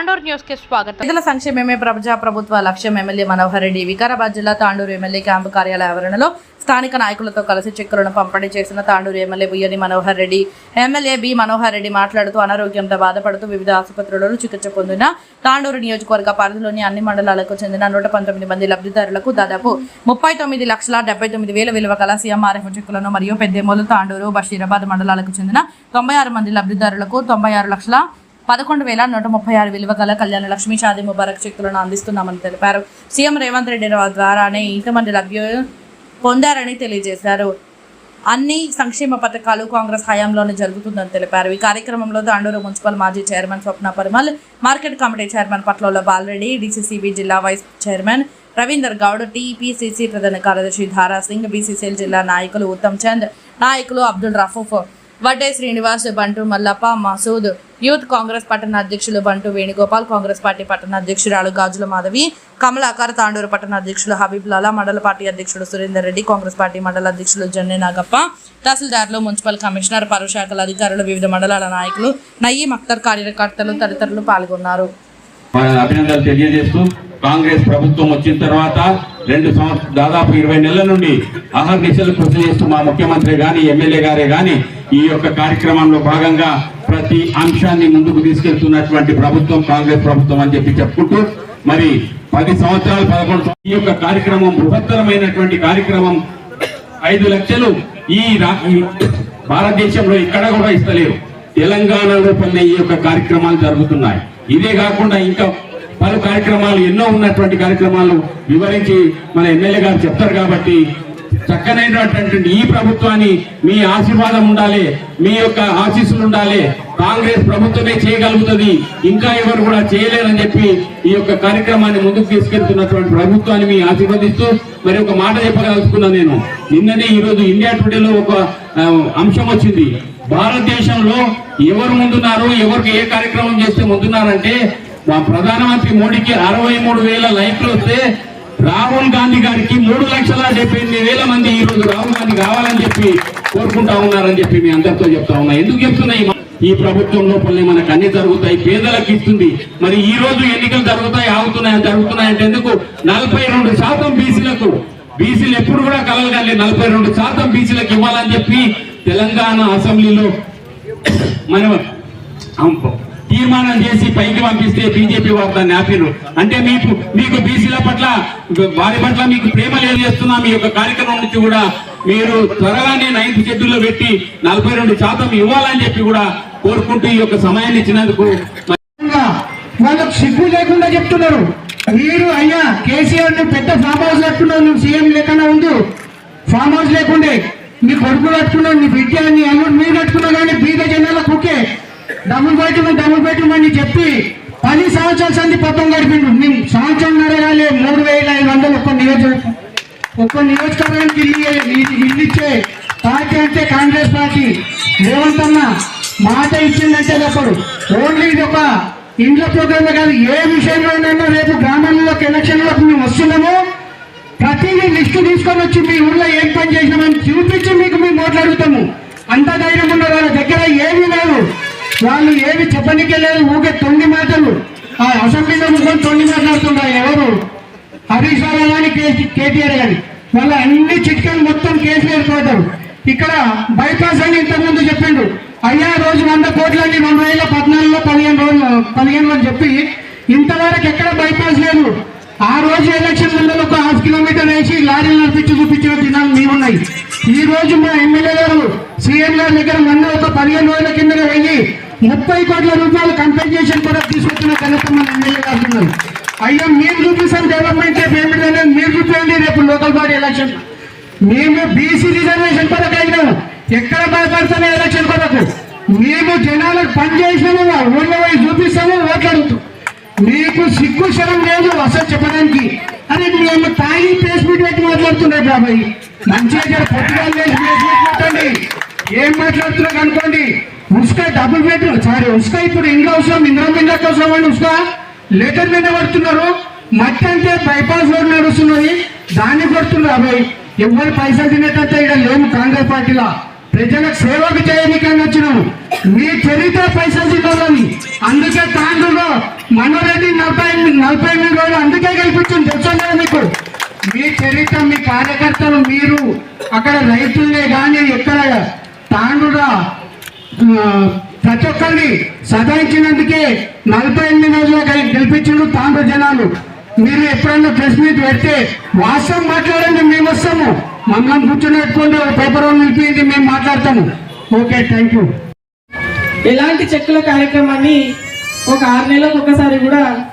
తాండూరు న్యూస్కి స్వాగతం. ప్రజల సంక్షేమమే ప్రజా ప్రభుత్వ లక్ష్యం ఎమ్మెల్యే మనోహర్ రెడ్డి. వికారాబాద్ జిల్లా తాండూరు ఎమ్మెల్యే క్యాంపు కార్యాలయ ఆవరణలో స్థానిక నాయకులతో కలిసి చెక్కులను పంపిణీ చేసిన Tandur MLA Buyyani Manohar Reddy. MLA B Manohar Reddy మాట్లాడుతూ అనారోగ్యంతో బాధపడుతూ వివిధ ఆసుపత్రులలో చికిత్స పొందిన తాండూరు నియోజకవర్గ పరిధిలోని అన్ని మండలాలకు చెందిన నూట పంతొమ్మిది మంది లబ్ధిదారులకు దాదాపు ముప్పై తొమ్మిది లక్షల డెబ్బై తొమ్మిది వేల విలువ కల సీఎంఆర్ఎఫ్ చెక్కులను మరియు పెద్దేమూలు తాండూరు బషీరాబాద్ మండలాలకు చెందిన తొంభై ఆరు మంది లబ్ధిదారులకు తొంభై ఆరు లక్షల పదకొండు వేల నూట ముప్పై ఆరు విలువ గల కళ్యాణ లక్ష్మీ షాదీ ముబారక్ చెక్కులను అందిస్తున్నామని తెలిపారు. సీఎం రేవంత్ రెడ్డి రావు ద్వారానే ఇంతమంది లభ్యు పొందారని తెలియజేశారు. అన్ని సంక్షేమ పథకాలు కాంగ్రెస్ హయాంలోనే జరుగుతుందని తెలిపారు. ఈ కార్యక్రమంలో తాండూరు మున్సిపల్ మాజీ chairman Swapna Parimal market committee chairman Patlola Balareddy DCCB జిల్లా vice chairman Ravinder Goud TPCC ప్రధాన కార్యదర్శి ధారా సింగ్ బీసీసీఎల్ జిల్లా నాయకులు ఉత్తమ్ చంద్ నాయకులు అబ్దుల్ రఫూఫ్ వడ్డే శ్రీనివాస్ బంటు మల్లప్ప మసూద్ యూత్ కాంగ్రెస్ పట్టణ అధ్యక్షులు బంటు వేణుగోపాల్ కాంగ్రెస్ పార్టీ పట్టణ అధ్యక్షురాలు గాజుల మాధవి కమలాకర్ తాండూరు పట్టణ అధ్యక్షులు హబీబ్ లాలా మండల పార్టీ అధ్యక్షుడు సురేందర్ రెడ్డి కాంగ్రెస్ పార్టీ మండల అధ్యక్షులు జన్నే నాగప్ప తహసీల్దార్లు మున్సిపల్ కమిషనర్ పరుశాఖల అధికారులు వివిధ మండలాల నాయకులు నయీం అఖ్తర్ కార్యకర్తలు తదితరులు పాల్గొన్నారు. అభినందనలు తెలియజేస్తూ కాంగ్రెస్ ప్రభుత్వం వచ్చిన తర్వాత రెండు సంవత్సరం దాదాపు ఇరవై నెలల నుండి అహర్నిశలు కృషి చేస్తూ మా ముఖ్యమంత్రి గాని ఎమ్మెల్యే గారే గాని ఈ యొక్క కార్యక్రమంలో భాగంగా ప్రతి అంశాన్ని ముందుకు తీసుకెళ్తున్నటువంటి ప్రభుత్వం కాంగ్రెస్ ప్రభుత్వం అని చెప్పి చెప్పుకుంటూ మరి పది సంవత్సరాలు పదకొండు ఈ యొక్క కార్యక్రమం బృహత్తరమైనటువంటి కార్యక్రమం ఐదు లక్షలు ఈ ఈ భారతదేశంలో ఇక్కడ కూడా ఇస్తలేరు. తెలంగాణ రూపంలో ఈ యొక్క కార్యక్రమాలు జరుగుతున్నాయి. ఇదే కాకుండా ఇంకా పలు కార్యక్రమాలు ఎన్నో ఉన్నటువంటి కార్యక్రమాలు వివరించి మన ఎమ్మెల్యే గారు చెప్తారు కాబట్టి చక్కనైనటువంటి ఈ ప్రభుత్వాన్ని మీ ఆశీర్వాదం ఉండాలి మీ యొక్క ఆశీస్సులు ఉండాలి. కాంగ్రెస్ ప్రభుత్వమే చేయగలుగుతుంది. ఇంకా ఎవరు కూడా చేయలేరని చెప్పి ఈ యొక్క కార్యక్రమాన్ని ముందుకు తీసుకెళ్తున్నటువంటి ప్రభుత్వాన్ని మీ ఆశీర్వదిస్తూ మరి ఒక మాట చెప్పగలుచుకున్నాను నేను. నిన్ననే ఈ రోజు ఇండియా టుడేలో ఒక అంశం వచ్చింది. భారతదేశంలో ఎవరు ముందున్నారు ఎవరికి ఏ కార్యక్రమం చేస్తే ముందున్నారంటే మా ప్రధానమంత్రి మోడీకి అరవై మూడు వేల లైక్లు వస్తే రాహుల్ గాంధీ గారికి మూడు లక్షల డెబ్బై ఎనిమిది వేల మంది ఈ రోజు రాహుల్ గాంధీ కావాలని చెప్పి కోరుకుంటా ఉన్నారని చెప్పి మీ అందరితో చెప్తా ఉన్నా. ఎందుకు చెప్తున్నాయి ఈ ప్రభుత్వం లోపలనే మనకు అన్ని జరుగుతాయి పేదలకు ఇస్తుంది. మరి ఈ రోజు ఎన్నికలు జరుగుతాయి ఆగుతున్నాయి జరుగుతున్నాయంటే ఎందుకు? నలభై రెండు శాతం బీసీలకు బీసీలు ఎప్పుడు కూడా కలగలి నలభై రెండు శాతం బీసీలకు ఇవ్వాలని చెప్పి తెలంగాణ అసెంబ్లీలో మనం తీర్మానం చేసి పైకి పంపిస్తే బీజేపీ వారు దాన్ని ఆపిరు అంటే మీకు మీకు బీసీల పట్ల వారి పట్ల మీకు ప్రేమ లేదు చేస్తున్నా మీ యొక్క కార్యక్రమం నుంచి కూడా మీరు త్వరగానే నైన్త్ షెడ్యూల్లో పెట్టి నలభై రెండు శాతం ఇవ్వాలని చెప్పి కూడా కోరుకుంటూ ఈ యొక్క సమయాన్ని ఇచ్చినందుకు వాళ్ళకు సిగ్గు లేకుండా చెప్తున్నారు. మీరు అయ్యా కేసీఆర్ని పెద్ద ఫామ్ హౌస్ కట్టున్నావు నువ్వు సీఎం లేకుండా ఉండు. ఫామ్ హౌస్ లేకుండే నీ కొడుకు కట్టుకున్నావు నీ బిడ్డ నీ అల్లుడు మీరు కట్టుకున్నావు కానీ బీద జనాలకు okay double bedroom double bedroom అని చెప్పి పది సంవత్సరాల సంది పక్కన గడిపిండు. మేము సంవత్సరంన్నర కానీ మూడు వేల ఐదు వందలు ఒక్క నియోజకవర్గం. ఒక్క నియోజకవర్గానికి ఇల్లు ఇల్లు- ఇల్లు ఇచ్చే పార్టీ అంటే కాంగ్రెస్ పార్టీ. రేవంత్ అన్న మాట ఇచ్చిందంటే తప్పుడు. ఓన్లీ ఇది ఒక ఇంట్లో ప్రోగ్రామ్ కాదు. ఏ విషయంలోనైనా రేపు గ్రామాలలోకి ఎలక్షన్లోకి మేము వస్తున్నాము. ప్రతిదీ లిస్టు తీసుకొని వచ్చి మీ ఊళ్ళో ఏం పని చేసినామని చూపించి మీకు మేము మాట్లాడుతాము అంత ధైర్యం ఉన్న వాళ్ళ దగ్గర ఏమీ లేదు. వాళ్ళు ఏమి చెప్పనికే లేదు ఊకే తొమ్మిది మాటలు. ఆ అసెంబ్లీలో ముగ్గురు తొమ్మిది మాట్లాడుతున్నారు ఎవరు? హరీష్ రావు కానీ కేటీఆర్ కానీ వాళ్ళ అన్ని చిట్కాలు మొత్తం కేసీఆర్ పోతారు ఇక్కడ బైపాస్ అని ఇంతకుముందు చెప్పిండు. అయ్యా రోజు వంద కోట్లని రెండు వేల పద్నాలుగులో పదిహేను రోజులు పదిహేను అని చెప్పి ఇంతవరకు ఎక్కడ బైపాస్ లేదు. ఆ రోజు ఎలక్షన్ ముందర ఒక హాఫ్ కిలోమీటర్ వేసి లారీలు నడిపించి చూపించిన దినాలు మీ ఉన్నాయి ఈ రోజు మా ఎమ్మెల్యే గారు సీఎం గారి దగ్గర మొన్న ఒక పదిహేను రోజుల కింద వెయ్యి ముప్పై కోట్ల రూపాయలు కంపెన్సేషన్ కూడా తీసుకొచ్చిన ఘనత మన ఎమ్మెల్యే గారు ఉన్నారు. అయ్యా మీరు చూపిస్తాం డెవలప్మెంట్ పేమెంట్ అనేది మీరు చూపించండి రేపు లోకల్ బాడీ ఎలక్షన్ మేము బీసీ రిజర్వేషన్ కొరకు అయినాము ఎక్కడ భయపడతాము ఎలక్షన్ కొరకు? మేము జనాలకు పని చేసినాము ఊళ్ళో పోయి చూపిస్తాము ఓట్లాడుతూ మీకు సిగ్గు శరం లేదు అసలు చెప్పడానికి. అరే మేము తాగి ప్లేస్ మీట్ పెట్టి మాట్లాడుతున్నాయి బాబాయ్. మంచిగా జర లేచి ప్రెస్ మీట్ పెట్టండి. ఏం మాట్లాడుతున్నా అనుకోండి. ఉస్కా డబుల్ బెడ్రూమ్ సారీ ఉస్కా ఇప్పుడు ఇంట్లో అవసరం ఇంద్రం ఇండ్ల కోసం అండి ఉస్కా. లెటర్ మీద పడుతున్నారు. మట్టి అంటే బైపాస్ రోడ్ నడుస్తున్నది. దాన్ని కొడుతున్నారు అబ్బాయి. ఎవరు పైసలు తినేటంటే ఇక్కడ లేము కాంగ్రెస్ పార్టీలో. ప్రజలకు సేవకు చేయడానికి వచ్చినాము. మీ చరిత్ర పైసలు తినాలని. అందుకే తాండ్రులో మనోరెడ్డి నలభై నలభై ఎనిమిది రోజులు అందుకే గెలిపించింది. తెలుసా మీకు? మీ చరిత్ర మీ కార్యకర్తలు మీరు అక్కడ రైతులే కానీ ఎక్కడ తాండ్రుగా ప్రతి ఒక్కరిని సదాయించినందుకే నలభై ఎనిమిది రోజులకు గెలి- గెలిపించిండు జనాలు. మీరు ఎప్పుడన్నా ప్రెస్ మీట్ పెడితే వాస్తవం మాట్లాడండి మేము వస్తాము. మమ్మల్ని కూర్చొని పెట్టుకుంటే ఒక పేపర్ నిలిపింది మేము మాట్లాడతాము. Okay thank you. ఎలాంటి చెక్కుల కార్యక్రమాన్ని ఒక ఆరు నెలలకు ఒకసారి కూడా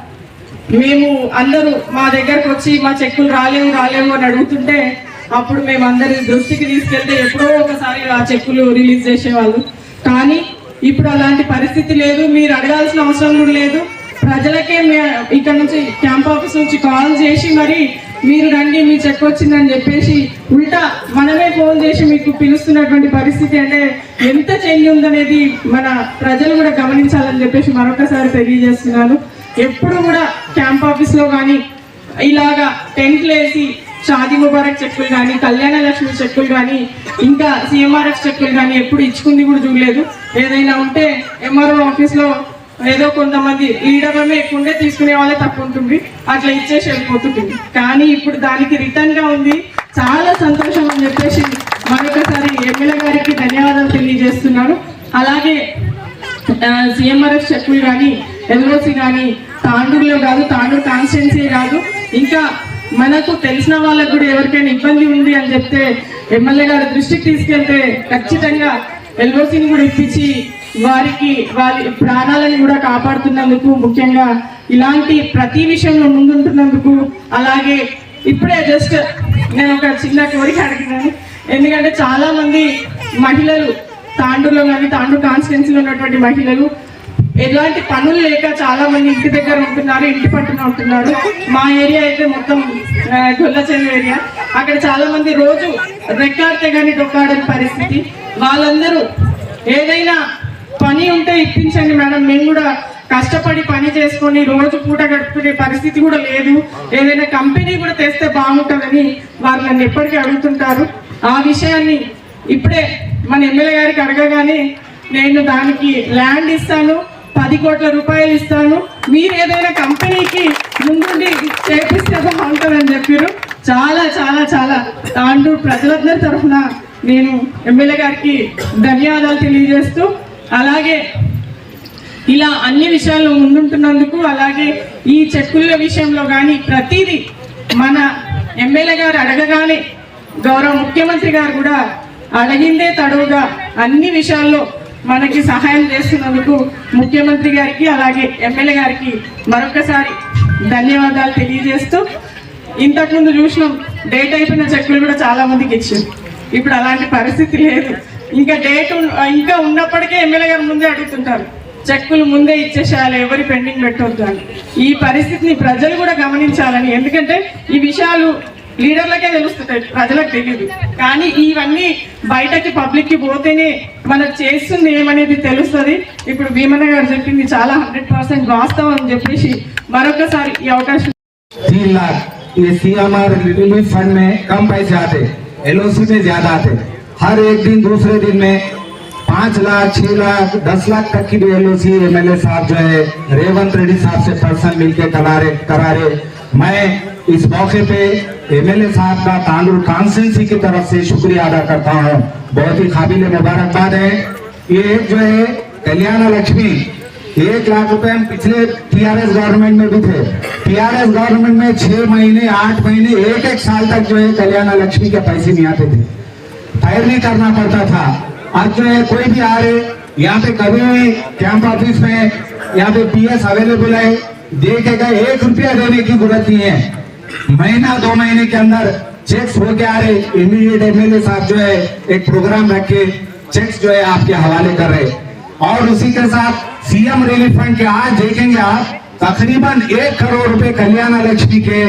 మేము అందరూ మా దగ్గరకు వచ్చి మా చెక్కులు రాలేవు రాలేవు అని అడుగుతుంటే అప్పుడు మేము అందరి దృష్టికి తీసుకెళ్తే ఎప్పుడో ఒకసారి ఆ చెక్కులు రిలీజ్ చేసేవాళ్ళు. కానీ ఇప్పుడు అలాంటి పరిస్థితి లేదు. మీరు అడగాల్సిన అవసరం కూడా లేదు. ప్రజలకే ఇక్కడ నుంచి క్యాంప్ ఆఫీస్ నుంచి కాల్ చేసి మరి మీరు రండి మీ చెక్ వచ్చిందని చెప్పేసి ఉల్టా మనమే ఫోన్ చేసి మీకు పిలుస్తున్నటువంటి పరిస్థితి అంటే ఎంత చేంజ్ ఉందనేది మన ప్రజలు కూడా గమనించాలని చెప్పేసి మరొకసారి తెలియజేస్తున్నాను. ఎప్పుడు కూడా క్యాంప్ ఆఫీస్లో కానీ ఇలాగా టెంట్లు వేసి షాదీ ముబారక్ చెక్కులు కానీ కళ్యాణ లక్ష్మి చెక్కులు కానీ ఇంకా సిఎంఆర్ఎఫ్ చెక్కులు కానీ ఎప్పుడు ఇచ్చుకుంది కూడా చూడలేదు. ఏదైనా ఉంటే ఎంఆర్ఓ ఆఫీస్లో ఏదో కొంతమంది లీడర్లమే ఎక్కువ తీసుకునే వాళ్ళే తక్కువ ఉంటుంది. అట్లా ఇచ్చేసి వెళ్ళిపోతుంటుంది. కానీ ఇప్పుడు దానికి రిటర్న్గా ఉంది. చాలా సంతోషం అని చెప్పేసి మరొకసారి ఎమ్మెల్యే గారికి ధన్యవాదాలు తెలియజేస్తున్నాను. అలాగే సిఎంఆర్ఎఫ్ చెక్కులు కానీ ఎల్ఓసి కానీ తాండూరులో కాదు తాండూరు కాన్స్టిట్యున్సీ కాదు ఇంకా మనకు తెలిసిన వాళ్ళకు కూడా ఎవరికైనా ఇబ్బంది ఉంది అని చెప్తే ఎమ్మెల్యే గారి దృష్టికి తీసుకెళ్తే ఖచ్చితంగా ఎల్ఓసిని కూడా ఇప్పించి వారికి వారి ప్రాణాలను కూడా కాపాడుతున్నందుకు ముఖ్యంగా ఇలాంటి ప్రతి విషయంలో ముందుంటున్నందుకు అలాగే ఇప్పుడే జస్ట్ నేను ఒక చిన్న కోరిక అడిగినాను ఎందుకంటే చాలా మంది మహిళలు తాండూరులో కానీ తాండూరు కాన్స్టిట్యున్సీలో ఉన్నటువంటి మహిళలు ఎలాంటి పనులు లేక చాలా మంది ఇంటి దగ్గర ఉంటున్నారు ఇంటి పట్టున ఉంటున్నారు. మా ఏరియా అయితే మొత్తం ఆ, గొల్లచెరువు ఏరియా. అక్కడ చాలా మంది రోజు రెక్కాడితే కానీ డొక్కాడని పరిస్థితి. వాళ్ళందరూ ఏదైనా పని ఉంటే ఇప్పించండి మేడం. మేము కూడా కష్టపడి పని చేసుకొని రోజు పూట గడుపుకునే పరిస్థితి కూడా లేదు. ఏదైనా కంపెనీ కూడా తెస్తే బాగుంటుందని వారు నన్ను ఎప్పటికీ అడుగుతుంటారు. ఆ విషయాన్ని ఇప్పుడే మన ఎమ్మెల్యే గారికి అడగగానే నేను దానికి ల్యాండ్ ఇస్తాను. పది కోట్ల రూపాయలు ఇస్తాను. మీరు ఏదైనా కంపెనీకి ముందుండి చేపిస్తే బాగుంటుందని చెప్పారు. చాలా చాలా చాలా. తాండూరు ప్రజలందరి తరఫున నేను ఎమ్మెల్యే గారికి ధన్యవాదాలు తెలియజేస్తూ అలాగే ఇలా అన్ని విషయాల్లో ముందుంటున్నందుకు అలాగే ఈ చెక్కుల విషయంలో కానీ ప్రతిదీ మన ఎమ్మెల్యే గారు అడగగానే గౌరవ ముఖ్యమంత్రి గారు కూడా అడిగిందే తడవుగా అన్ని విషయాల్లో మనకి సహాయం చేస్తున్నందుకు ముఖ్యమంత్రి గారికి అలాగే ఎమ్మెల్యే గారికి మరొకసారి ధన్యవాదాలు తెలియజేస్తూ ఇంతకుముందు చూసినాం డేట్ అయిపోయిన చెక్కులు కూడా చాలా మందికి ఇచ్చారు. ఇప్పుడు అలాంటి పరిస్థితి లేదు. ఇంకా డేట్ ఇంకా ఉన్నప్పటికే ఎమ్మెల్యే గారు ముందే అడుగుతుంటారు. చెక్కులు ముందే ఇచ్చేసేయాలి ఎవరి పెండింగ్ పెట్టొద్దు అని. ఈ పరిస్థితిని ప్రజలు కూడా గమనించాలని. ఎందుకంటే ఈ విషయాలు లీడర్లకే తెలుస్తుంటాయి ప్రజలకు తెలియదు కానీ ఇవన్నీ బయటకి పబ్లిక్ కి పోతేనే మనకు చేస్తుంది ఏమనేది తెలుస్తుంది ఇప్పుడు భీమన్న గారు చెప్పింది చాలా హండ్రెడ్ పర్సెంట్ వాస్తవం అని చెప్పేసి మరొకసారి ఈ అవకాశం तीन लाख ये सी रिलीफ फंड में कम पैसे आते एलओसी में ज्यादा आते हर एक दिन दूसरे दिन में पाँच लाख छह लाख दस लाख तक की भी एलओसी एमएलए साहब जो है रेवंत रेड्डी साहब से पर्सन मिलके करा रहे करा रहे मैं इस मौके पे एमएलए साहब का तांडुर कॉन्स्टेंसी की तरफ़ से शुक्रिया अदा करता हूँ। बहुत ही काबिल मुबारकबाद है। ये एक जो है, कल्याण लक्ष्मी, एक लाख रुपए हम पिछले टीआरएस गवर्नमेंट में भी थे। टीआरएस गवर्नमेंट में छह महीने, आठ महीने, एक एक साल तक जो है कल्याण लक्ष्मी के पैसे नहीं आते थे। फायर नहीं करना पड़ता था। आज जो है कोई भी आ रहे, यहाँ पे कभी भी कैंप ऑफ़िस में, यहाँ पे पीएस अवेलेबल है देखेगा एक रुपया देने की ज़रूरत नहीं है। महीना, दो महीने के अंदर चेक्स होके आ रहे इमीडिएट एमएलए साहब जो है, एक प्रोग्राम रख के चेक्स जो है आपके हवाले कर रहे। और उसी के साथ सीएम रिलीफ फंड के आज देखेंगे आप, तकरीबन एक करोड़ रुपए कल्याण लक्ष्मी के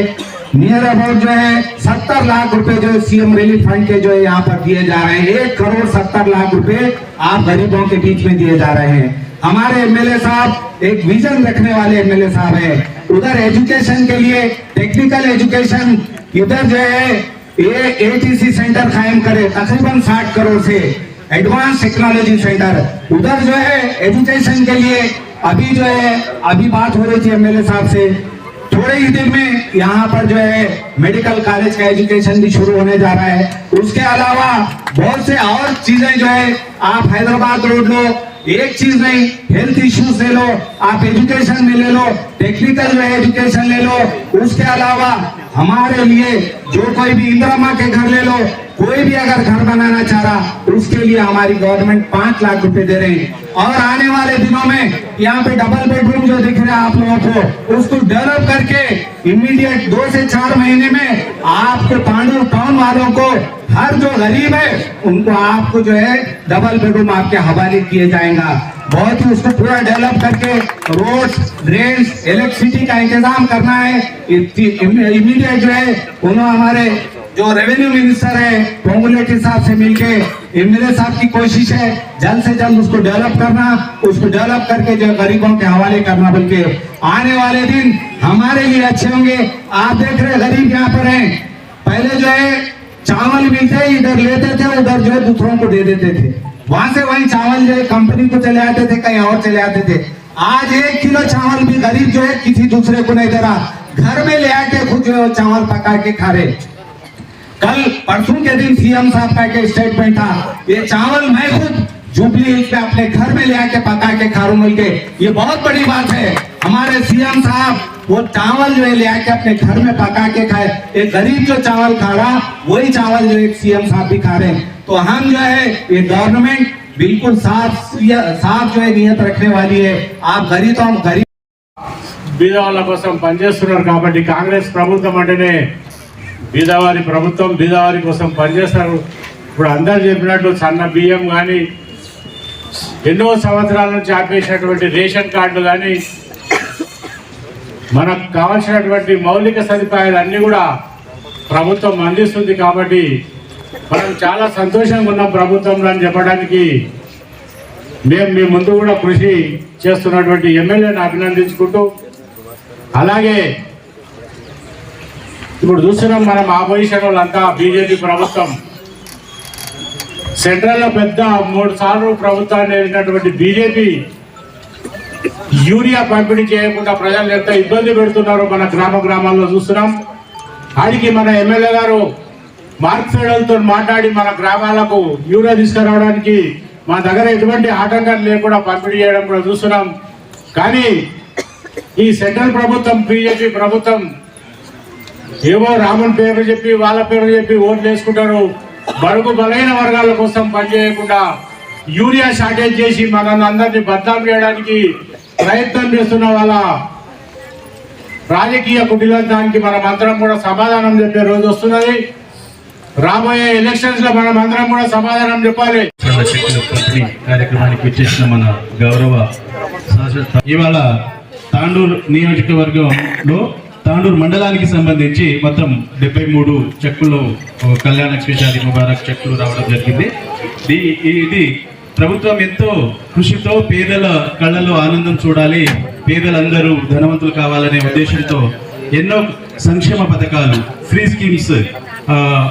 नियर अबाउट जो है, सत्तर लाख रुपए जो है सीएम रिलीफ फंड के जो है यहाँ पर दिए जा रहे हैं। एक करोड़ सत्तर लाख रुपए आप गरीबों के बीच में दिए जा रहे हैं। हमारे एमएलए साहब एक विजन रखने वाले एमएलए साहब है। उधर एजुकेशन के लिए टेक्निकल एजुकेशन इधर जो है, ये एटीसी सेंटर कायम करे, तकरीबन साठ करोड़ से। एडवांस टेक्नोलॉजी सेंटर उधर जो है एजुकेशन के लिए अभी जो है, अभी बात हो रही थी एमएलए साहब से। थोड़े ही दिन में यहाँ पर जो है मेडिकल कॉलेज का एजुकेशन भी शुरू होने जा रहा है। उसके अलावा बहुत से और चीज़ें जो है, आप हैदराबाद रोड लो एक चीज़ नहीं हेल्थ इश्यूज़ ले लो, आप एजुकेशन में ले लो टेक्निकल में एजुकेशन ले लो। उसके अलावा हमारे लिए जो कोई भी इंदिरा माँ के घर ले लो कोई भी अगर घर बनाना चाह रहा, उसके लिए हमारी गवर्नमेंट पाँच लाख रुपए दे रही है। और आने वाले दिनों में यहाँ पे डबल बेडरूम जो दिख रहा है आप लोगों को, उसको डेवलप करके इमीडिएट दो से चार महीने में आपको तांडू टाउन वालों को, हर जो गरीब है, उनको आपको जो है डबल बेडरूम आपके हवाले किए जाएगा। बहुत ही उसको पूरा डेवलप करके रोड ड्रेन इलेक्ट्रिसिटी का इंतज़ाम करना है। इमीडिएट जो है, उन्होंने हमारे जो रेवेन्यू मिनिस्टर है पोंगुलेटी साहब से मिलके एमएलए साहब की कोशिश है, जल्द से जल्द उसको डेवलप करना, उसको डेवलप करके जो गरीबों के हवाले करना, बल्कि आने वाले दिन हमारे लिए अच्छे होंगे। आप देख रहे गरीब यहाँ पर हैं। पहले जो है, चावल मिलते, इधर लेते थे, उधर जो है दूसरों को दे देते थे। वहाँ से वही चावल जो है कंपनी को चले आते थे, कहीं और चले आते थे। आज एक किलो चावल भी गरीब जो है, किसी दूसरे को नहीं दे रहा। घर में ले आके खुद जो चावल पका के खा रहे कल परसों के दिन सीएम साहब का एक स्टेटमेंट था ये चावल मैं खुद जुबली हिल्स पे अपने घर में ले आके पका के खा रहा के ये बहुत बड़ी बात है हमारे सीएम साहब वो चावल जो है ले आके अपने घर में पका के खाए एक गरीब जो चावल खा रहा वही चावल जो एक सीएम साहब भी खा रहे हैं तो हम जो है ये गवर्नमेंट बिल्कुल साफ साफ जो है नियत रखने वाली है आप गरीब तो हम गरीब బీదవాళ్ళ కోసం పనిచేస్తున్నారు కాబట్టి కాంగ్రెస్ ప్రభుత్వం అంటేనే బీదవారి ప్రభుత్వం బీదవారి కోసం పనిచేస్తారు. ఇప్పుడు అందరు చెప్పినట్టు సన్న బియ్యం కానీ ఎన్నో సంవత్సరాల నుంచి ఆపేసినటువంటి రేషన్ కార్డులు కానీ మనకు కావాల్సినటువంటి మౌలిక సదుపాయాలు అన్నీ కూడా ప్రభుత్వం అందిస్తుంది కాబట్టి మనం చాలా సంతోషంగా ఉన్నాం ప్రభుత్వంలో అని చెప్పడానికి. మేము మీ ముందు కూడా కృషి చేస్తున్నటువంటి ఎమ్మెల్యేని అభినందించుకుంటూ అలాగే ఇప్పుడు చూస్తున్నాం మనం ఆపోజిషన్ వాళ్ళంతా బీజేపీ ప్రభుత్వం. సెంట్రల్లో పెద్ద మూడు సార్లు ప్రభుత్వాన్ని వెళ్ళినటువంటి బీజేపీ యూరియా పంపిణీ చేయకుండా ప్రజలు ఎంత ఇబ్బంది పెడుతున్నారో మన గ్రామ గ్రామాల్లో చూస్తున్నాం. ఆడికి మన ఎమ్మెల్యే గారు మార్క్ఫెడల్తో మాట్లాడి మన గ్రామాలకు యూరియా తీసుకురావడానికి మా దగ్గర ఎటువంటి ఆటంకాలు లేకుండా పంపిణీ చేయడం కూడా చూస్తున్నాం. కానీ ఈ సెంట్రల్ ప్రభుత్వం బీజేపీ ప్రభుత్వం ఏవో రామన్ పేర్లు చెప్పి వాళ్ళ పేర్లు చెప్పి ఓట్లు వేసుకుంటారు. బడుగు బలైన వర్గాల కోసం పనిచేయకుండా యూరియా షార్టేజ్ చేసి మనల్ని అందరినీ బద్నాం చేయడానికి ప్రయత్నం చేస్తున్న వాళ్ళ రాజకీయ కుటిలతానికి మనం అందరం కూడా సమాధానం చెప్పే రోజు వస్తున్నది. రాబోయే ఎలక్షన్స్లో మనం అందరం కూడా సమాధానం చెప్పాలి. కార్యక్రమానికి వచ్చేసిన మన గౌరవ ఇవాళ తాండూరు నియోజకవర్గంలో తాండూరు మండలానికి సంబంధించి మొత్తం డెబ్బై మూడు చెక్కులు కళ్యాణ స్పెషాలి ముబారక్ చెక్కులు రావడం జరిగింది. ఇది ఇది ప్రభుత్వం ఎంతో కృషితో పేదల కళ్ళలో ఆనందం చూడాలి పేదలందరూ ధనవంతులు కావాలనే ఉద్దేశంతో ఎన్నో సంక్షేమ పథకాలు ఫ్రీ స్కీమ్స్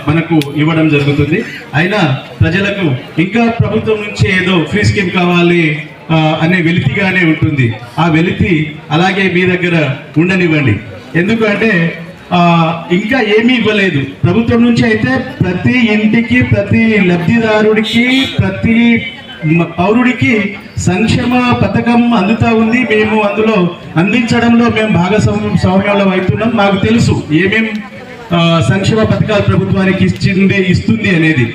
మనకు ఇవ్వడం జరుగుతుంది. అయినా ప్రజలకు ఇంకా ప్రభుత్వం నుంచి ఏదో ఫ్రీ స్కీమ్ కావాలి అనే వెలితిగానే ఉంటుంది. ఆ వెలితి అలాగే మీ దగ్గర ఉండనివ్వండి. ఎందుకంటే ఇంకా ఏమీ ఇవ్వలేదు. ప్రభుత్వం నుంచి అయితే ప్రతి ఇంటికి ప్రతి లబ్ధిదారుడికి ప్రతి పౌరుడికి సంక్షేమ పథకం అందుతా ఉంది. మేము అందులో అందించడంలో మేము భాగస్వామ్యం సౌమ్యంలో అవుతున్నాం. మాకు తెలుసు ఏమేం సంక్షేమ పథకాలు ప్రభుత్వానికి ఇచ్చింది ఇస్తుంది అనేది.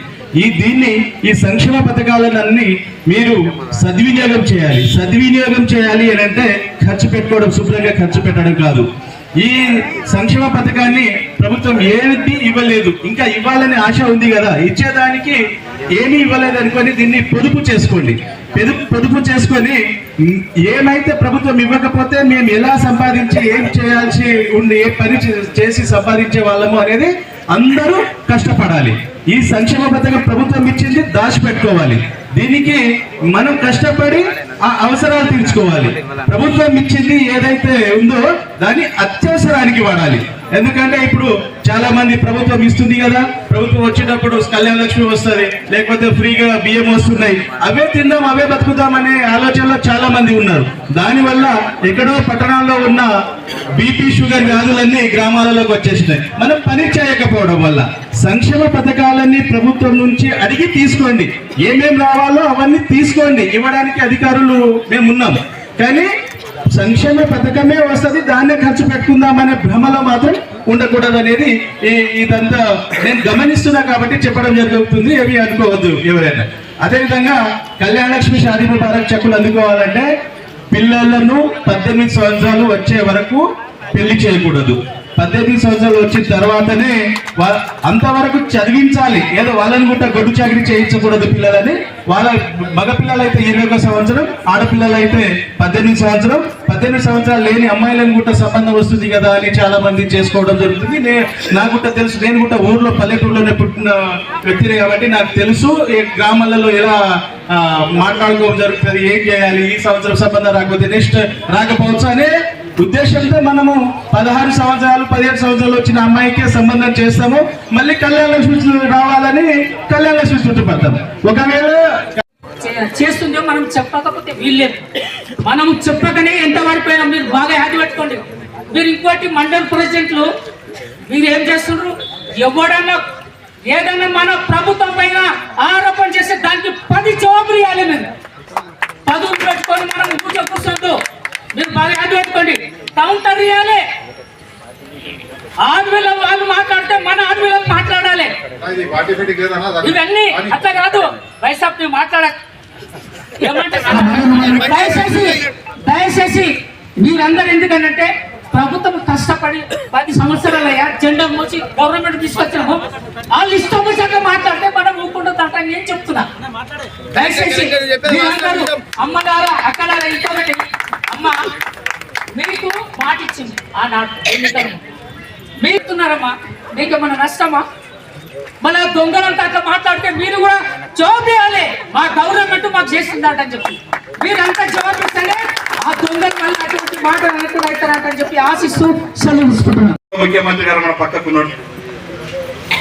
ఈ దీన్ని ఈ సంక్షేమ పథకాలన్నీ మీరు సద్వినియోగం చేయాలి. సద్వినియోగం చేయాలి అని అంటే ఖర్చు పెట్టుకోవడం శుభ్రంగా ఖర్చు పెట్టడం కాదు. ఈ సంక్షేమ పథకాన్ని ప్రభుత్వం ఏది ఇవ్వలేదు. ఇంకా ఇవ్వాలనే ఆశ ఉంది కదా. ఇచ్చేదానికి ఏమీ ఇవ్వలేదు అనుకొని దీన్ని పొదుపు చేసుకోండి. పొదుపు చేసుకొని ఏమైతే ప్రభుత్వం ఇవ్వకపోతే మేము ఎలా సంపాదించి ఏం చేయాల్సి ఉండి ఏ పని చే- చేసి సంపాదించే వాళ్ళము అనేది అందరూ కష్టపడాలి. ఈ సంక్షేమ పథకం ప్రభుత్వం ఇచ్చింది దాచిపెట్టుకోవాలి. దీనికి మనం కష్టపడి ఆ అవసరాలు తీర్చుకోవాలి. ప్రభుత్వం ఇచ్చింది ఏదైతే ఉందో దాన్ని అత్యవసరానికి వాడాలి. ఎందుకంటే ఇప్పుడు చాలా మంది ప్రభుత్వం ఇస్తుంది కదా ప్రభుత్వం వచ్చేటప్పుడు కళ్యాణ లక్ష్మి వస్తుంది లేకపోతే ఫ్రీగా బియ్యం వస్తున్నాయి. అవే తిందాం అవే బతుకుతాం అనే ఆలోచనలో చాలా మంది ఉన్నారు. దానివల్ల ఎక్కడో పట్టణాల్లో ఉన్న బీపీ షుగర్ వ్యాధులన్నీ గ్రామాలలోకి వచ్చేసినాయి. మనం పని చేయకపోవడం వల్ల. సంక్షేమ పథకాలన్నీ ప్రభుత్వం నుంచి అడిగి తీసుకోండి. ఏమేం రావాలో అవన్నీ తీసుకోండి. ఇవ్వడానికి అధికారులు మేము ఉన్నాం కానీ సంక్షేమ పథకమే వస్తుంది దాన్నే ఖర్చు పెట్టుకుందామనే భ్రమలో మాత్రం ఉండకూడదు అనేది ఈ- ఇదంతా నేను గమనిస్తున్నా కాబట్టి చెప్పడం జరుగుతుంది ఏమి అనుకోవద్దు ఎవరైనా. అదేవిధంగా కళ్యాణలక్ష్మి షాదీ ముబారక్ చెక్కులు అందుకోవాలంటే పిల్లలను పద్దెనిమిది సంవత్సరాలు వచ్చే వరకు పెళ్ళి చేయకూడదు. పద్దెనిమిది సంవత్సరాలు వచ్చిన తర్వాతనే వా- అంతవరకు చదివించాలి. ఏదో వాళ్ళని కూడా గొడ్డు చాకరీ చేయించకూడదు పిల్లలని. వాళ్ళ మగ పిల్లలైతే ఇరవై ఒక సంవత్సరం ఆడపిల్లలైతే పద్దెనిమిది సంవత్సరం పద్దెనిమిది సంవత్సరాలు లేని అమ్మాయిలను కూడా సంబంధం వస్తుంది కదా అని చాలా మంది చేసుకోవడం జరుగుతుంది. నే నాకు కూడా తెలుసు నేను కూడా ఊర్లో పల్లెటూరులోనే పుట్టిన వ్యక్తిని కాబట్టి నాకు తెలుసు ఏ గ్రామాలలో ఎలా మాట్లాడుకోవడం జరుగుతుంది ఏం చేయాలి ఈ సంవత్సరం సంబంధం రాకపోతే నెక్స్ట్ రాకపోవచ్చు అనే ఉద్దేశంతో మనము పదహారు సంవత్సరాలు పదిహేడు సంవత్సరాలు వచ్చిన అమ్మాయికే సంబంధం చేస్తాము. మళ్ళీ కళ్యాణ లక్ష్మి రావాలని కళ్యాణ లక్ష్మి చుట్టుపడతాం ఒకవేళ చేస్తుందో మనం చెప్పకపోతే వీల్లేదు. మనం చెప్పకనే ఎంత పడిపోయినా మీరు బాగా యాది పెట్టుకోండి. మీరు ఇంకోటి మండల్ ప్రెసిడెంట్లు మీరు ఏం చేస్తున్నారు ఎవడన్నా ఏదన్నా మన ప్రభుత్వం పైన ఆరోపణ చేస్తే దానికి పది జవాబులు ఇవ్వాలి మీరు. పదులు పెట్టుకొని మనం కూర్చో కూర్చోద్దు మీరు బాగా యాది పెట్టుకోండి. కౌంటర్ ఇవ్వాలి. ఆడపిల్ల వాళ్ళు మాట్లాడితే మన ఆడపిల్లలు మాట్లాడాలి. ఇవన్నీ అట్లా కాదు. వైసాప్ నువ్వు మాట్లాడక దయచేసి దయచేసి మీరందరూ ఎందుకంటే ప్రభుత్వం కష్టపడి పది సంవత్సరాలయ్యా జెండా మోసి గవర్నమెంట్ తీసుకొచ్చినాము వాళ్ళు ఇష్టం వచ్చాక మాట్లాడితే మనం ఊపుకుంటూ తంట నేను చెప్తున్నా. దయచేసి మీరందరూ అమ్మగారా అక్కడ ఇంకొకటి అమ్మ మీకు మాట ఇచ్చింది ఆనాడు ఎన్నికలు మీరుతున్నారమ్మా? మీకు మన నష్టమా? మన దొంగలంతా అట్లా మాట్లాడితే మీరు కూడా జవాబు చేయాలి మా గవర్నమెంట్ మాకు చేస్తుందంట అని చెప్పి. మీరంతా జవాబు ఇస్తేనే ఆ దొంగలు మళ్ళీ అటువంటి మాట అనుకుని అవుతారంట అని చెప్పి ఆశిస్తూ సెలవు తీసుకుంటున్నాను. ముఖ్యమంత్రి గారు మన పక్కకున్నాడు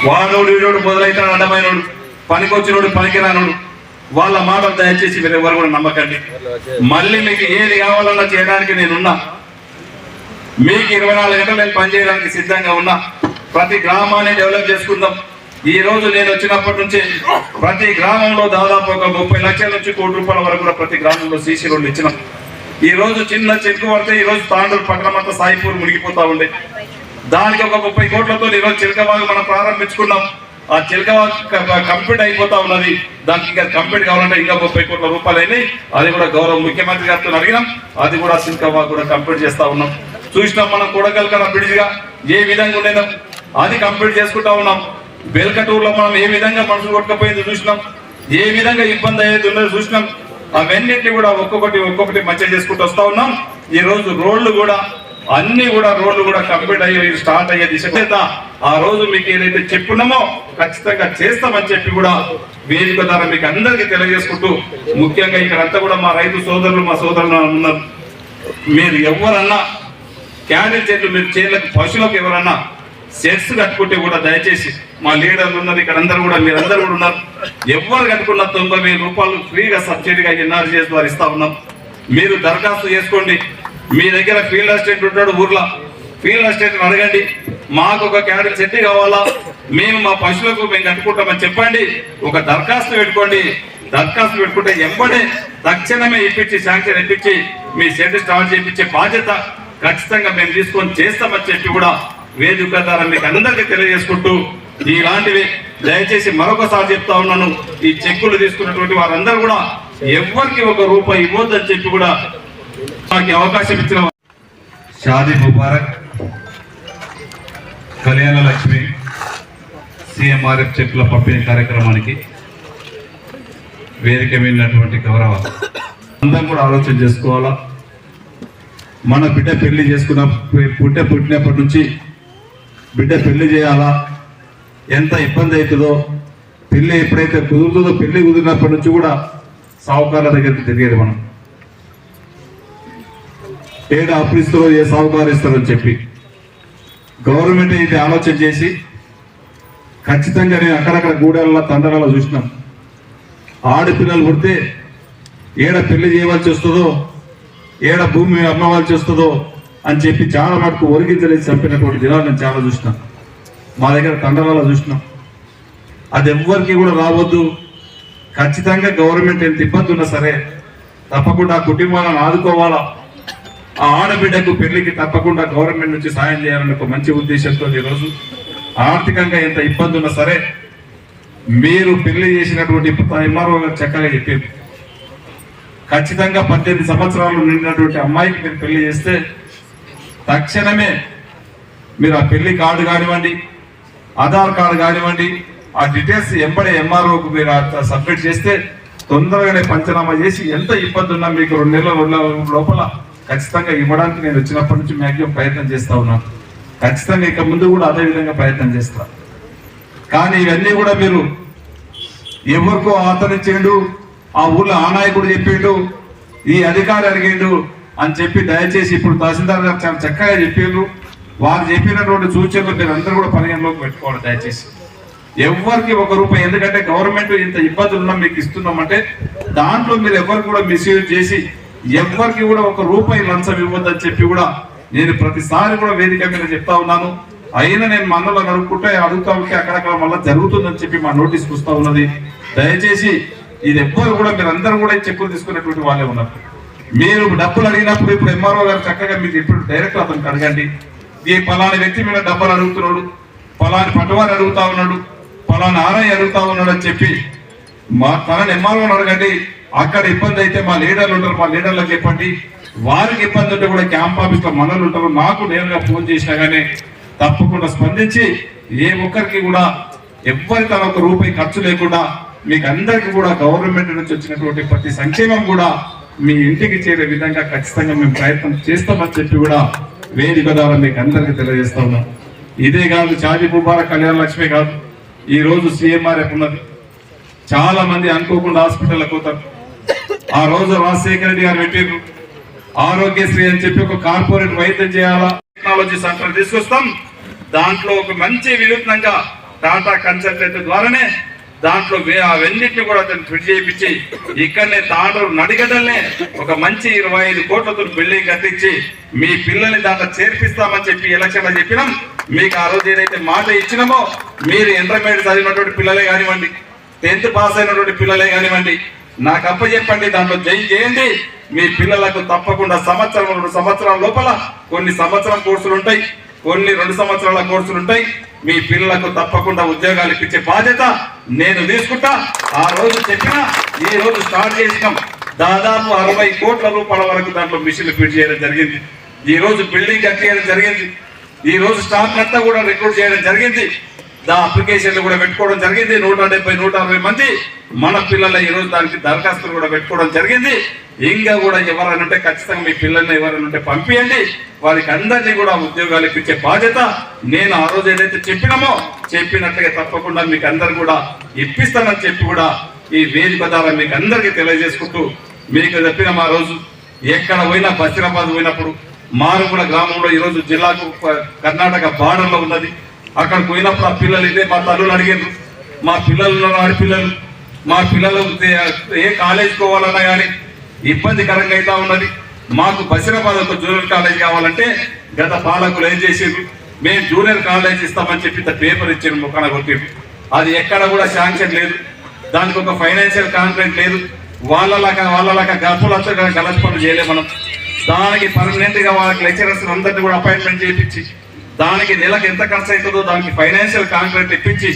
వాడోడు వీడోడు మొదలైతాడు అడ్డమైనోడు. పనికొచ్చినోడు పనికిరానోడు వాళ్ళ మాటలు దయచేసి మీరు ఎవరు కూడా నమ్మకండి. మళ్ళీ మీకు ఏది కావాలన్నా చేయడానికి నేనున్నా. మీకు ఇరవై నాలుగు గంటలు నేను పనిచేయడానికి సిద్ధంగా ఉన్నా. ప్రతి గ్రామాన్ని డెవలప్ చేసుకుందాం. ఈ రోజు నేను వచ్చినప్పటి నుంచి ప్రతి గ్రామంలో దాదాపు ఒక ముప్పై లక్షల నుంచి కోటి రూపాయల వరకు కూడా ప్రతి గ్రామంలో సీసీ రోడ్లు ఇచ్చినాం. ఈ రోజు చిన్న చెక్కు పడితే ఈ రోజు తాండూరు పట్టణం అంతా సాయిపూర్ మునిగిపోతా ఉండే. దానికి ఒక ముప్పై కోట్లతో ఈ రోజు చిలకబాగు మనం ప్రారంభించుకున్నాం. ఆ చిలకబాగు కంప్లీట్ అయిపోతా ఉన్నది. దానికి ఇంకా కంప్లీట్ కావాలంటే ఇంకా ముప్పై కోట్ల రూపాయలు అయినాయి. అది కూడా గౌరవ ముఖ్యమంత్రి గారితో అడిగినాం. అది కూడా చిలకబాగు కూడా కంప్లీట్ చేస్తా ఉన్నాం. చూసినాం మనం కూడగలకన బ్రిడ్జ్గా ఏ విధంగా ఉండేదో అది కంప్లీట్ చేసుకుంటా ఉన్నాం. బెల్కటూరులో మనం ఏ విధంగా మనసు కొట్టుకపోయింది చూసినాం. ఏ విధంగా ఇబ్బంది అయ్యేది ఉన్నది చూసినాం. అవన్నింటినీ కూడా ఒక్కొక్కటి ఒక్కొక్కటి మంచిగా చేసుకుంటూ వస్తా ఉన్నాం. ఈ రోజు రోడ్లు కూడా అన్ని కూడా రోడ్లు కూడా కంప్లీట్ అయ్యి స్టార్ట్ అయ్యే దిశ ఆ రోజు మీకు ఏదైతే చెప్పున్నామో ఖచ్చితంగా చేస్తామని చెప్పి కూడా వేదిక ద్వారా మీకు అందరికీ తెలియజేసుకుంటూ ముఖ్యంగా ఇక్కడ అంతా కూడా మా రైతు సోదరులు మా సోదరులు ఉన్నారు. మీరు ఎవరన్నా క్యాడెట్ చెట్లు మీరు చేయలేక పశువులకు ఎవరన్నా సెట్స్ కట్టుకుంటే కూడా దయచేసి మా లీడర్లు ఉన్నారు ఇక్కడ అందరూ కూడా మీరందరూ కూడా ఉన్నారు. ఎవరు కట్టుకున్న తొంభై వేల రూపాయలు ఫ్రీగా సబ్సిడీగా ఎన్ఆర్జీఎస్ ద్వారా ఇస్తా ఉన్నాం. మీరు దరఖాస్తు చేసుకోండి. మీ దగ్గర ఫీల్డ్ అసిస్టెంట్ ఉంటాడు ఊర్లో. ఫీల్డ్ అసిస్టెంట్ అడగండి. మాకు ఒక క్యారెట్ సెట్ కావాలా? మేము మా పశువులకు మేము కట్టుకుంటామని చెప్పండి. ఒక దరఖాస్తు పెట్టుకోండి. దరఖాస్తు పెట్టుకుంటే ఎంబడే తక్షణమే ఇప్పించి శాంక్షన్ ఇప్పించి మీ సెట్ స్టార్ట్ చేయించే బాధ్యత ఖచ్చితంగా మేము తీసుకొని చేస్తామని చెప్పి కూడా వేదిక ద్వారా మీకు అందరికీ తెలియజేసుకుంటూ ఇలాంటివి దయచేసి మరొకసారి చెప్తా ఉన్నాను. ఈ చెక్కులు తీసుకున్నటువంటి వారందరూ కూడా ఎవరికి ఒక రూపాయి ఇవ్వద్దని చెప్పి కూడా నాకు అవకాశం ఇచ్చిన షాదీ ముబారక్ కళ్యాణ లక్ష్మి సిఎంఆర్ఎఫ్ చెక్కుల పంపిణీ కార్యక్రమానికి వేదిక మీదటువంటి గౌరవ అందరం కూడా ఆలోచన చేసుకోవాలా? మన బిడ్డ పెళ్ళి చేసుకున్న పుట్ట పుట్టినప్పటి నుంచి బిడ్డ పెళ్ళి చేయాలా? ఎంత ఇబ్బంది అవుతుందో? పెళ్ళి ఎప్పుడైతే కుదురుతుందో పెళ్ళి కుదిరినప్పటి నుంచి కూడా సావుకారుల దగ్గరికి తిరిగేది మనం. ఏడ అప్పు ఇస్తారో ఏ సావుకారు ఇస్తారో అని చెప్పి. గవర్నమెంట్ ఇది ఆలోచన చేసి ఖచ్చితంగా నేను అక్కడక్కడ గూడెల్లో తండలలో చూసినాం. ఆడపిల్లలు పుడితే ఏడ పెళ్ళి చేయవలసి వస్తుందో ఏడ భూమి అమ్మవలసి వస్తుందో అని చెప్పి చాలా మటుకు ఒరిగించలేసి చంపినటువంటి దినాలు నేను చాలా చూసినాం. మా దగ్గర తండలలో చూసినాం. అది ఎవ్వరికి కూడా రావద్దు. ఖచ్చితంగా గవర్నమెంట్ ఎంత ఇబ్బంది ఉన్నా సరే తప్పకుండా ఆ కుటుంబాలను ఆదుకోవాలా. ఆ ఆడబిడ్డకు పెళ్ళికి తప్పకుండా గవర్నమెంట్ నుంచి సాయం చేయాలనే ఒక మంచి ఉద్దేశంతో ఈరోజు ఆర్థికంగా ఎంత ఇబ్బంది ఉన్నా సరే మీరు పెళ్ళి చేసినటువంటి ఎంఆర్ఓ గారు చక్కగా చెప్పింది ఖచ్చితంగా పద్దెనిమిది సంవత్సరాలు నిండినటువంటి అమ్మాయికి మీరు పెళ్ళి చేస్తే తక్షణమే మీరు ఆ పెళ్ళి కార్డు కానివ్వండి ఆధార్ కార్డు కానివ్వండి ఆ డీటెయిల్స్ ఎంబడే ఎంఆర్ఓకు మీరు సబ్మిట్ చేస్తే తొందరగానే పంచనామా చేసి ఎంత ఇబ్బంది ఉన్నా మీకు రెండు నెలల రెండు లోపల ఖచ్చితంగా ఇవ్వడానికి నేను వచ్చినప్పటి నుంచి మ్యాక్సిమం ప్రయత్నం చేస్తా ఉన్నాను ఖచ్చితంగా ఇక ముందు కూడా అదే విధంగా ప్రయత్నం చేస్తా. కానీ ఇవన్నీ కూడా మీరు ఎవరికో ఆతనిచ్చిండు ఆ ఊర్లో ఆ నాయకుడు చెప్పిండు ఈ అధికారి అడిగిండు అని చెప్పి దయచేసి ఇప్పుడు తహసీల్దార్ గారు చాలా చక్కగా చెప్పిండ్రు వారు చెప్పినటువంటి సూచనలు మీరు అందరూ కూడా పరిగణలోకి పెట్టుకోవాలి దయచేసి. ఎవరికి ఒక రూపాయి ఎందుకంటే గవర్నమెంట్ ఇంత ఇబ్బందులు ఉన్నా మీకు ఇస్తున్నామంటే దాంట్లో మీరు ఎవరికి కూడా మిస్యూజ్ చేసి ఎవరికి కూడా ఒక రూపాయి లంచం ఇవ్వద్దని చెప్పి కూడా నేను ప్రతిసారి కూడా వేదిక మీద చెప్తా ఉన్నాను. అయినా నేను మనలో నడుపుకుంటే అడుగుతా ఉంటే అక్కడక్కడ మళ్ళీ జరుగుతుందని చెప్పి మా నోటీస్ వస్తూ ఉన్నది. దయచేసి ఇది ఎవ్వరు కూడా మీరందరూ కూడా చెప్పులు చెక్కులు తీసుకునేటువంటి వాళ్ళే ఉన్నారు. మీరు డబ్బులు అడిగినప్పుడు ఇప్పుడు ఎంఆర్ఓ గారు చక్కగా మీరు ఇప్పుడు డైరెక్ట్ అతనికి అడగండి. ఈ పలాని వ్యక్తి మీద డబ్బులు అడుగుతున్నాడు పలాని పట్టువారు అడుగుతా ఉన్నాడు పలాని ఆర్ఐ అడుగుతా ఉన్నాడు అని చెప్పి మా తనని ఎంఆర్ఓని అడగండి. అక్కడ ఇబ్బంది అయితే మా లీడర్లు ఉంటారు మా లీడర్లకు చెప్పండి. వారికి ఇబ్బంది ఉంటే కూడా క్యాంప్ ఆఫీస్లో మనలు ఉంటారు. నాకు నేరుగా ఫోన్ చేసినా గానీ తప్పకుండా స్పందించి ఏ ఒక్కరికి కూడా ఎవరి తన ఒక రూపాయి ఖర్చు లేకుండా మీకు అందరికి కూడా గవర్నమెంట్ నుంచి వచ్చినటువంటి ప్రతి సంక్షేమం కూడా మీ ఇంటికి చేరే విధంగా ఖచ్చితంగా మేము ప్రయత్నం చేస్తామని చెప్పి కూడా వేదిక ద్వారా మీకు అందరికీ తెలియజేస్తా ఉన్నాం. ఇదే కాదు చాజీ ముబారక్ కళ్యాణ లక్ష్మి కాదు. ఈ రోజు సీఎంఆర్ఎఫ్ ఉన్నది. చాలా మంది అనుకోకుండా హాస్పిటల్కి పోతారు. ఆ రోజు రాజశేఖర రెడ్డి గారు పెట్టారు ఆరోగ్యశ్రీ అని చెప్పి ఒక కార్పొరేట్ వైద్యం చేయాలా టెక్నాలజీ సెంటర్ తీసుకొస్తాం. దాంట్లో ఒక మంచి వినూత్నంగా టాటా కన్సల్టెంట్ ద్వారానే దాంట్లో వే- అవన్నిటిని కూడా అతను ఫిట్ చేయించి ఇక్కడనే తాండూరు నడిగడ్డల్నే ఒక మంచి ఇరవై ఐదు కోట్లతో బిల్డింగ్ కట్టించి మీ పిల్లల్ని దాంట్లో చేర్పిస్తామని చెప్పి ఎలక్షన్లో చెప్పినాం. మీకు ఆ రోజు ఏదైతే మాట ఇచ్చినామో మీరు ఇంటర్మీడియట్ చదివినటువంటి పిల్లలే కానివ్వండి టెన్త్ పాస్ అయినటువంటి పిల్లలే కానివ్వండి నాకు అప్ప చెప్పండి దాంట్లో జైన్ చేయండి మీ పిల్లలకు తప్పకుండా సంవత్సరం రెండు సంవత్సరాల లోపల కొన్ని సంవత్సరం కోర్సులు ఉంటాయి కొన్ని రెండు సంవత్సరాల కోర్సులు ఉంటాయి మీ పిల్లలకు తప్పకుండా ఉద్యోగాలు ఇప్పించే బాధ్యత నేను తీసుకుంటా. ఆ రోజు చెప్పిన ఈ రోజు స్టార్ట్ చేసినాం. దాదాపు అరవై కోట్ల రూపాయల వరకు దాంట్లో మిషన్లు ఫిట్ చేయడం జరిగింది. ఈ రోజు బిల్డింగ్ కట్టేయడం జరిగింది. ఈ రోజు స్టాక్ అంతా కూడా రిక్రూట్ చేయడం జరిగింది. దా అప్లికేషన్లు కూడా పెట్టుకోవడం జరిగింది. నూట డెబ్బై నూట అరవై మంది మన పిల్లల ఈరోజు దానికి దరఖాస్తులు కూడా పెట్టుకోవడం జరిగింది. ఇంకా కూడా ఎవరైనా ఉంటే ఖచ్చితంగా మీ పిల్లల్ని ఎవరైనా ఉంటే పంపించండి వారికి అందరినీ కూడా ఉద్యోగాలు ఇప్పించే బాధ్యత నేను ఆ రోజు ఏదైతే చెప్పినామో చెప్పినట్టుగా తప్పకుండా మీకు అందరు కూడా ఇప్పిస్తానని చెప్పి కూడా ఈ వేదిక ద్వారా మీకు అందరికీ తెలియజేసుకుంటూ మీకు చెప్పిన మా రోజు. ఎక్కడ పోయినా బసిరాబాద్ పోయినప్పుడు మారుమూల గ్రామంలో ఈరోజు జిల్లాకు కర్ణాటక బార్డర్లో ఉన్నది. అక్కడ పోయినప్పుడు ఆ పిల్లలు ఇదే మా తల్లులు అడిగారు మా పిల్లలు ఆడపిల్లలు మా పిల్లలు ఏ- కాలేజ్ పోవాలన్నా కానీ ఇబ్బందికరంగా అయితే ఉన్నది. మాకు బసిరాబాద్ ఒక జూనియర్ కాలేజ్ కావాలంటే గత పాలకులు ఏం చేసారు మేము జూనియర్ కాలేజ్ ఇస్తామని చెప్పి పేపర్ ఇచ్చారు ముఖాన కొట్టిరు అది ఎక్కడ కూడా శాంక్షన్ లేదు. దానికి ఒక ఫైనాన్షియల్ కాంట్రాక్ట్ లేదు. వాళ్ళలాగా వాళ్ళలాగా గర్భలతో గలత పనులు చేయలేము మనం. దానికి పర్మనెంట్గా వాళ్ళకి లెక్చరర్స్ అందరినీ కూడా అపాయింట్మెంట్ చేయించి దానికి నెలకు ఎంత ఖర్చు అవుతుందో దానికి ఫైనాన్షియల్ కాంట్రాక్ట్ ఇప్పించి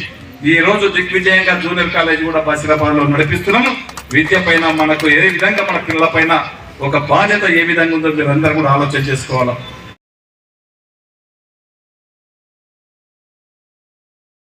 ఈ రోజు దిగ్విజయంగా జూనియర్ కాలేజ్ కూడా బసిరాబాద్లో నడిపిస్తున్నాము. విద్య పైన మనకు ఏ విధంగా మన పిల్లల పైన ఒక బాధ్యత ఏ విధంగా ఉందో మీరు అందరూ కూడా ఆలోచన చేసుకోవాలి.